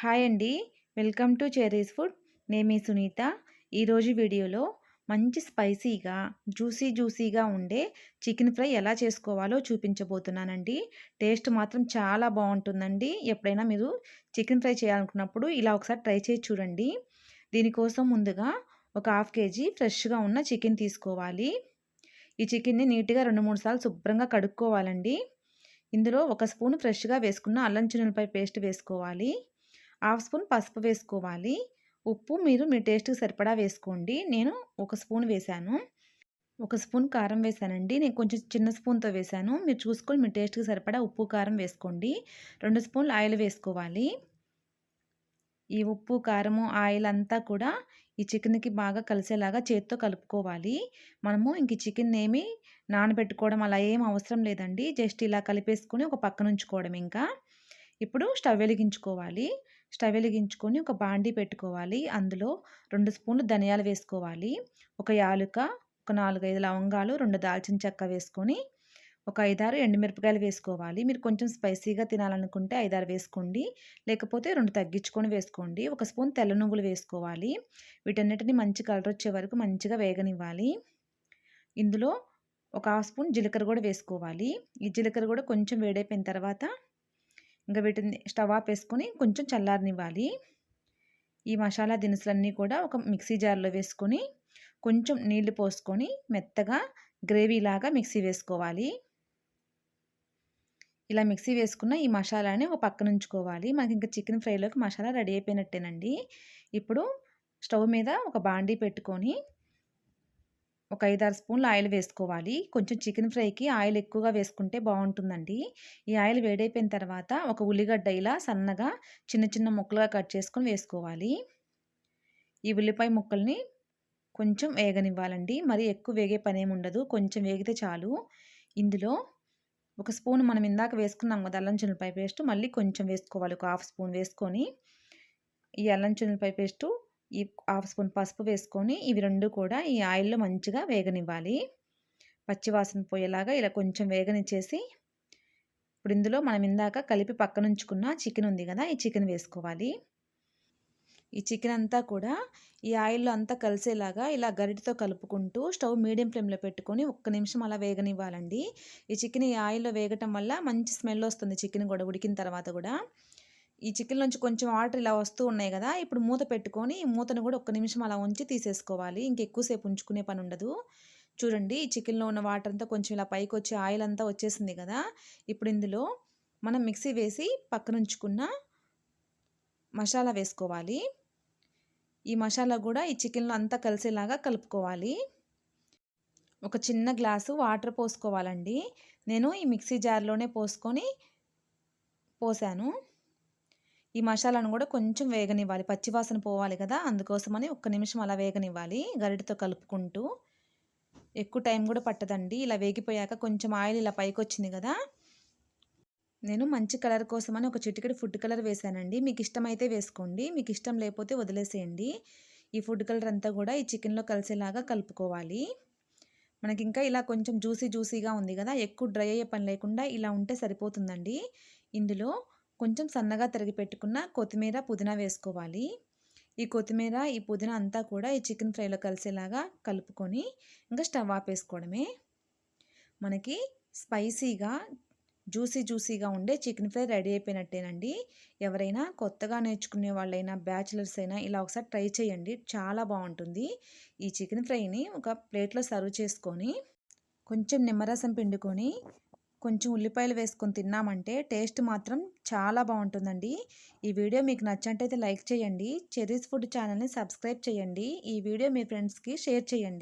Hi అండి. Welcome to Cherry's Food. నేను మీ సునీత. ఈరోజు వీడియోలో మంచి స్పైసీగా జ్యూసీ జ్యూసీగా ఉండే చికెన్ ఫ్రై ఎలా చేసుకోవాలో చూపించబోతున్నానండి. టేస్ట్ మాత్రం చాలా బాగుంటుందండి. ఎప్పుడైనా మీరు చికెన్ ఫ్రై చేయాలనుకున్నప్పుడు ఇలా ఒకసారి ట్రై చేసి చూడండి. దీనికోసం ముందుగా ఒక హాఫ్ కేజీ ఫ్రెష్గా ఉన్న చికెన్ తీసుకోవాలి. ఈ చికెన్ని నీట్గా రెండు మూడు సార్లు శుభ్రంగా కడుక్కోవాలండి. ఇందులో ఒక స్పూన్ ఫ్రెష్గా వేసుకున్న అల్లం చిన్నపై పేస్ట్ వేసుకోవాలి. హాఫ్ స్పూన్ పసుపు వేసుకోవాలి. ఉప్పు మీరు మీ టేస్ట్కి సరిపడా వేసుకోండి. నేను ఒక స్పూన్ వేశాను. ఒక స్పూన్ కారం వేసానండి నేను కొంచెం చిన్న స్పూన్తో వేశాను. మీరు చూసుకొని మీ టేస్ట్కి సరిపడా ఉప్పు కారం వేసుకోండి. రెండు స్పూన్లు ఆయిల్ వేసుకోవాలి. ఈ ఉప్పు కారము ఆయిల్ అంతా కూడా ఈ చికెన్కి బాగా కలిసేలాగా చేత్తో కలుపుకోవాలి. మనము ఇంక చికెన్ ఏమి నానబెట్టుకోవడం అలా ఏం అవసరం లేదండి. జస్ట్ ఇలా కలిపేసుకొని ఒక పక్కన ఉంచుకోవడం ఇంకా. ఇప్పుడు స్టవ్ వెలిగించుకోవాలి. స్టవ్ వెలిగించుకొని ఒక బాండీ పెట్టుకోవాలి. అందులో రెండు స్పూన్లు ధనియాలు వేసుకోవాలి. ఒక యాలుక ఒక నాలుగైదు లవంగాలు రెండు దాల్చిన చెక్క వేసుకొని ఒక ఐదారు ఎండుమిరపకాయలు వేసుకోవాలి. మీరు కొంచెం స్పైసీగా తినాలనుకుంటే ఐదారు వేసుకోండి. లేకపోతే రెండు తగ్గించుకొని వేసుకోండి. ఒక స్పూన్ తెల్ల నువ్వులు వేసుకోవాలి. వీటన్నిటిని మంచి కలర్ వచ్చే వరకు మంచిగా వేగనివ్వాలి. ఇందులో ఒక హాఫ్ స్పూన్ జీలకర్ర కూడా వేసుకోవాలి. ఈ జీలకర్ర కూడా కొంచెం వేడైపోయిన తర్వాత ఇంకా వీటిని స్టవ్ ఆఫ్ వేసుకొని కొంచెం చల్లారనివ్వాలి. ఈ మసాలా దినుసులన్నీ కూడా ఒక మిక్సీ జార్లో వేసుకొని కొంచెం నీళ్ళు పోసుకొని మెత్తగా గ్రేవీలాగా మిక్సీ వేసుకోవాలి. ఇలా మిక్సీ వేసుకున్న ఈ మసాలాని ఒక పక్కన ఉంచుకోవాలి. మనకి ఇంకా చికెన్ ఫ్రైలోకి మసాలా రెడీ అయిపోయినట్టేనండి. ఇప్పుడు స్టవ్ మీద ఒక బాండీ పెట్టుకొని ఒక ఐదారు స్పూన్లు ఆయిల్ వేసుకోవాలి. కొంచెం చికెన్ ఫ్రైకి ఆయిల్ ఎక్కువగా వేసుకుంటే బాగుంటుందండి. ఈ ఆయిల్ వేడైపోయిన తర్వాత ఒక ఉల్లిగడ్డ ఇలా సన్నగా చిన్న చిన్న ముక్కలుగా కట్ చేసుకొని వేసుకోవాలి. ఈ ఉల్లిపాయ ముక్కల్ని కొంచెం వేగనివ్వాలండి. మరి ఎక్కువ వేగే పని ఉండదు. కొంచెం వేగితే చాలు. ఇందులో ఒక స్పూన్ మనం ఇందాక వేసుకున్నాం కదా అల్లం చిన్నపాయ పేస్ట్. మళ్ళీ కొంచెం వేసుకోవాలి. ఒక హాఫ్ స్పూన్ వేసుకొని ఈ అల్లం చిన్నపాయ పేస్టు ఈ హాఫ్ స్పూన్ పసుపు వేసుకొని ఇవి రెండు కూడా ఈ ఆయిల్లో మంచిగా వేగనివ్వాలి. పచ్చివాసన పోయేలాగా ఇలా కొంచెం వేగనిచ్చేసి ఇప్పుడు ఇందులో మనం ఇందాక కలిపి పక్కనుంచుకున్న చికెన్ ఉంది కదా ఈ చికెన్ వేసుకోవాలి. ఈ చికెన్ అంతా కూడా ఈ ఆయిల్లో అంతా కలిసేలాగా ఇలా గరిటితో కలుపుకుంటూ స్టవ్ మీడియం ఫ్లేమ్లో పెట్టుకొని ఒక్క నిమిషం అలా వేగనివ్వాలండి. ఈ చికెన్ ఈ ఆయిల్లో వేగటం వల్ల మంచి స్మెల్ వస్తుంది చికెన్ కూడా ఉడికిన తర్వాత కూడా. ఈ చికెన్ నుంచి కొంచెం వాటర్ ఇలా వస్తూ ఉన్నాయి కదా ఇప్పుడు మూత పెట్టుకొని మూతను కూడా ఒక్క నిమిషం అలా ఉంచి తీసేసుకోవాలి. ఇంకెక్కువసేపు ఉంచుకునే పని ఉండదు. చూడండి ఈ చికెన్లో ఉన్న వాటర్ అంతా కొంచెం ఇలా పైకి వచ్చి ఆయిల్ అంతా వచ్చేసింది కదా ఇప్పుడు ఇందులో మనం మిక్సీ వేసి పక్కన ఉంచుకున్న మసాలా వేసుకోవాలి. ఈ మసాలా కూడా ఈ చికెన్లో అంతా కలిసేలాగా కలుపుకోవాలి. ఒక చిన్న గ్లాసు వాటర్ పోసుకోవాలండి. నేను ఈ మిక్సీ జార్లోనే పోసుకొని పోసాను. ఈ మసాలాను కూడా కొంచెం వేగనివ్వాలి. పచ్చివాసన పోవాలి కదా అందుకోసమని ఒక్క నిమిషం అలా వేగనివ్వాలి. గరిటతో కలుపుకుంటూ ఎక్కువ టైం కూడా పట్టదండి. ఇలా వేగిపోయాక కొంచెం ఆయిల్ ఇలా పైకి వచ్చింది కదా. నేను మంచి కలర్ కోసమని ఒక చిటికెడు ఫుడ్ కలర్ వేసానండి మీకు ఇష్టమైతే వేసుకోండి మీకు ఇష్టం లేకపోతే వదిలేసేయండి. ఈ ఫుడ్ కలర్ అంతా కూడా ఈ చికెన్లో కలిసేలాగా కలుపుకోవాలి. మనకి ఇంకా ఇలా కొంచెం జ్యూసీ జ్యూసీగా ఉంది కదా ఎక్కువ డ్రై అయ్యే పని లేకుండా ఇలా ఉంటే సరిపోతుందండి. ఇందులో కొంచెం సన్నగా తరిగి పెట్టుకున్న కొత్తిమీర పుదీనా వేసుకోవాలి. ఈ కొత్తిమీర ఈ పుదీనా అంతా కూడా ఈ చికెన్ ఫ్రైలో కలిసేలాగా కలుపుకొని ఇంకా స్టవ్ ఆపేసుకోవడమే. మనకి స్పైసీగా జ్యూసీ జ్యూసీగా ఉండే చికెన్ ఫ్రై రెడీ అయిపోయినట్టేనండి. ఎవరైనా కొత్తగా నేర్చుకునే వాళ్ళైనా బ్యాచిలర్స్ అయినా ఇలా ఒకసారి ట్రై చేయండి. చాలా బాగుంటుంది. ఈ చికెన్ ఫ్రైని ఒక ప్లేట్లో సర్వ్ చేసుకొని కొంచెం నిమ్మరసం పిండుకొని కొంచెం ఉల్లిపాయలు వేసుకొని తిన్నామంటే టేస్ట్ మాత్రం చాలా బాగుంటుందండి. ఈ వీడియో మీకు నచ్చంటైతే లైక్ చేయండి. చెరీస్ ఫుడ్ ఛానల్ని సబ్స్క్రైబ్ చేయండి. ఈ వీడియో మీ ఫ్రెండ్స్కి షేర్ చేయండి.